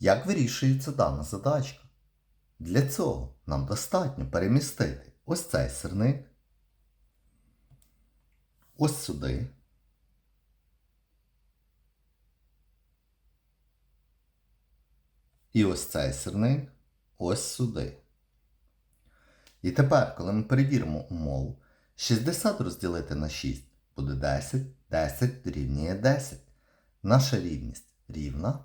Як вирішується дана задачка? Для цього нам достатньо перемістити ось цей сирник, ось сюди. І ось цей сирник ось сюди. І тепер, коли ми перевіримо умову, 60 розділити на 6 буде 10, 10 дорівнює 10. Наша рівність рівна,